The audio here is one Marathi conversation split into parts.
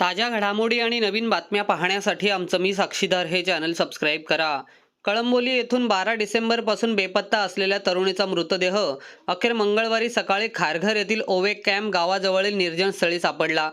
ताज्या घडामोडी आणि नवीन बातम्या पाहण्यासाठी आमचं मी साक्षीदार हे चॅनल सबस्क्राईब करा. कळंबोली येथून बारा डिसेंबरपासून बेपत्ता असलेल्या तरुणीचा मृतदेह अखेर मंगळवारी सकाळी खारघर येथील ओवे कॅम्प गावाजवळील निर्जन स्थळी सापडला.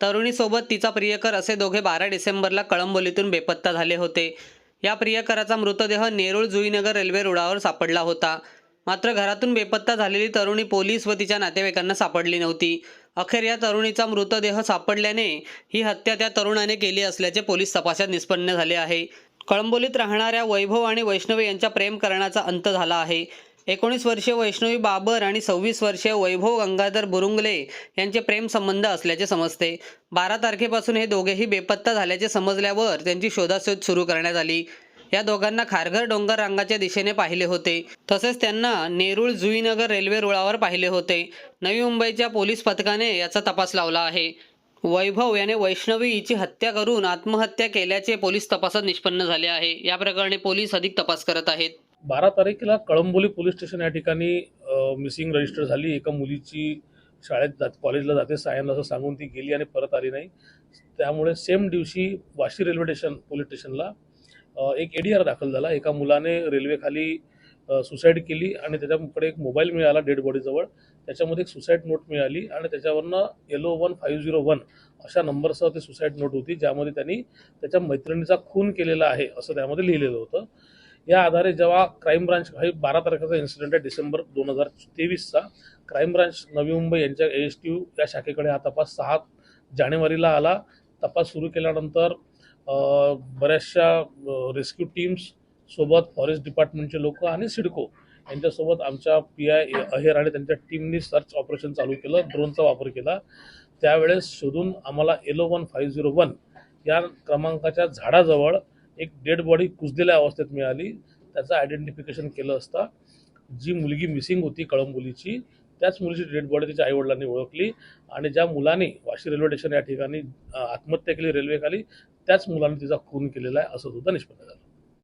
तरुणीसोबत तिचा प्रियकर असे दोघे बारा डिसेंबरला कळंबोलीतून बेपत्ता झाले होते. या प्रियकराचा मृतदेह नेरूळ जुईनगर रेल्वे रुळावर सापडला होता. मात्र घरातून बेपत्ता झालेली तरुणी पोलीस व तिच्या नातेवाईकांना सापडली नव्हती. अखेर या तरुणीचा मृतदेह सापडल्याने ही हत्या त्या तरुणाने केली असल्याचे पोलीस तपासात निष्पन्न झाले आहे. कळंबोलीत राहणाऱ्या वैभव आणि वैष्णवी यांच्या प्रेम करण्याचा अंत झाला आहे. एकोणीस वर्षीय वैष्णवी बाबर आणि सव्वीस वर्षीय वैभव गंगाधर बुरुंगले यांचे प्रेम संबंध असल्याचे समजते. बारा तारखेपासून हे दोघेही बेपत्ता झाल्याचे समजल्यावर त्यांची शोधाशोध सुरू करण्यात आली. या दोघांना खारघर डोंगर रांगाच्या दिशेने पाहिले होते. तसेच त्यांना नेरूळ जुईनगर रेल्वे रुळावर पाहिले होते. नवी मुंबईच्या पोलीस पथकाने याचा तपास लावला आहे. वैभव याने वैष्णवी हिची हत्या करून आत्महत्या केल्याचे पोलीस तपासात निष्पन्न झाले आहे. या प्रकरणी पोलीस अधिक तपास करत आहेत. बारा तारखेला कळंबोली पोलीस स्टेशन या ठिकाणी मिसिंग रजिस्टर झाली. एका मुलीची शाळेत जात कॉलेजला जाते सायन असं सांगून ती गेली आणि परत आली नाही. त्यामुळे सेम दिवशी वाशी रेल्वे स्टेशन पोलीस स्टेशनला एक एडीआर दाखल झाला. एका मुलाने रेल्वेखाली सुसाईड केली आणि त्याच्याकडे एक मोबाईल मिळाला डेड बॉडीजवळ त्याच्यामध्ये एक सुसाईड नोट मिळाली आणि त्याच्यावरनं yellow one five zero one अशा नंबरसह ते सुसाईड नोट होती ज्यामध्ये त्यांनी त्याच्या मैत्रिणीचा खून केलेला आहे असं त्यामध्ये लिहिलेलं होतं. या आधारे जेव्हा क्राईम ब्रांच हा बारा तारखेचा इन्सिडेंट आहे डिसेंबर दोन हजार तेवीसचा. क्राईम ब्रांच नवी मुंबई यांच्या ए एस टी यू या शाखेकडे हा तपास सहा जानेवारीला आला. तपास सुरू केल्यानंतर बऱ्याचशा रेस्क्यू टीम्स सोबत फॉरेस्ट डिपार्टमेंटचे लोक आणि सिडको यांच्यासोबत आमच्या पी आय अहेर आणि त्यांच्या टीमनी सर्च ऑपरेशन चालू केलं ड्रोनचा वापर केला. त्यावेळेस शोधून आम्हाला yellow one five zero one या क्रमांकाच्या झाडाजवळ एक डेड बॉडी कुजलेल्या अवस्थेत मिळाली. त्याचं आयडेंटिफिकेशन केलं असता जी मुलगी मिसिंग होती कळंबोलीची त्याच मुलीची डेड बॉडी तिच्या आईवडिलांनी ओळखली आणि ज्या मुलाने वाशी रेल्वे स्टेशन या ठिकाणी आत्महत्या केली रेल्वेखाली त्याच मुलाने तिचा खून केलेला आहे असं सुद्धा निष्पन्न झालं.